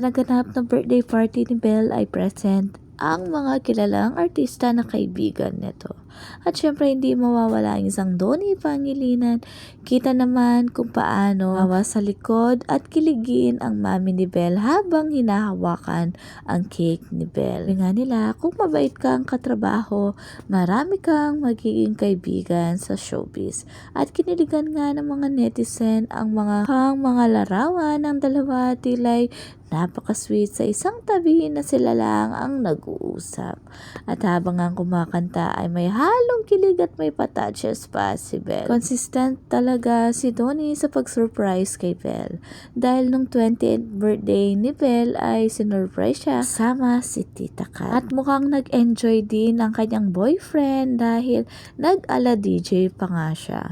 naganap ng birthday party ni Belle ay present ang mga kilalang artista na kaibigan nito. At syempre hindi mawawala ang isang Donnie Pangilinan. Kita naman kung paano hawa sa likod at kiligin ang mami ni Belle habang hinahawakan ang cake ni Belle. Sabi nila, kung mabait kang katrabaho, marami kang magiging kaibigan sa showbiz. At kiniligan nga ng mga netizen ang mga hang mga larawan ng dalawa tilay napaka-sweet sa isang tabi na sila lang ang nag-uusap. At habang ang kumakanta ay may halong kilig at may patouches pa si Belle. Consistent talaga si Donnie sa pag-surprise kay Belle. Dahil nung 20th birthday ni Belle ay sinurprise siya sama si Tita Kat. At mukhang nag-enjoy din ang kanyang boyfriend dahil nag-ala DJ pa nga siya.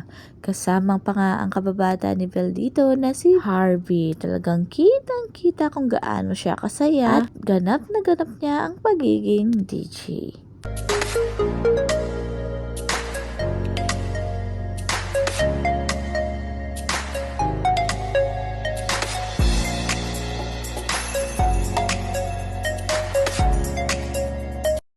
Kasamang pa nga ang kababata ni Belle dito na si Harvey. Talagang kitang kita kung gaano siya kasaya at ganap na ganap niya ang pagiging DJ.